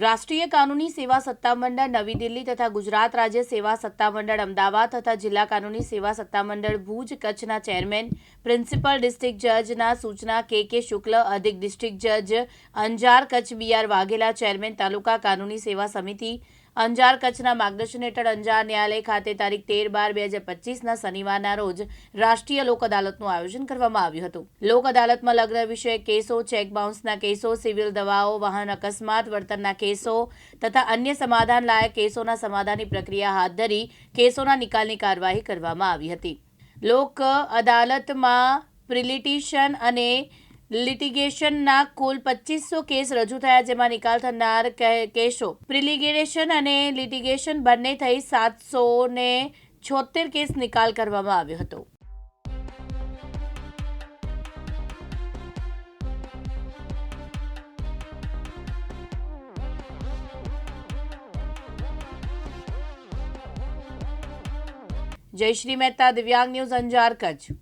રાષ્ટ્રીય કાનૂની સેવા સત્તામંડળ, નવી દિલ્હી તથા ગુજરાત રાજ્ય સેવા સત્તામંડળ, અમદાવાદ તથા જિલ્લા કાનૂની સેવા સત્તામંડળ, ભુજ કચ્છના ચેરમેન, પ્રિન્સિપલ ડિસ્ટ્રિક્ટ જજના સૂચના કે કે શુક્લ, અધિક ડિસ્ટ્રિક્ટ જજ Anjar Kutch B R Vaghela chairman, તાલુકા કાનૂની સેવા સમિતિ અંજાર કચ્છના માર્ગદર્શન હેઠળ અંજાર ન્યાયાલય ખાતે તારીખ તેર બાર બે હજાર પચીસના શનિવારના રોજ રાષ્ટ્રીય લોક અદાલતનું આયોજન કરવામાં આવ્યું હતું. લોક અદાલતમાં લગ્ન વિષયક કેસો ચેક બાઉન્સના કેસો, સિવિલ દવાઓ, વાહન અકસ્માત વર્તનના કેસો તથા અન્ય સમાધાન લાયક કેસોના સમાધાનની પ્રક્રિયા હાથ ધરી કેસોના નિકાલની કાર્યવાહી કરવામાં આવી હતી. લોક અદાલતમાં પ્રિલિટિશન અને લિટિગેશનના કુલ પચીસો કેસ રજૂ થયા, જેમાં નિકાલ થનાર કેસો પ્રિલિગેશન અને લિટિગેશન બંને થઈ સાતસો ને છોતેર કેસ નિકાલ કરવામાં આવ્યો હતો. જયશ્રી મહેતા, દિવ્યાંગ ન્યૂઝ અંજાર કચ્છ.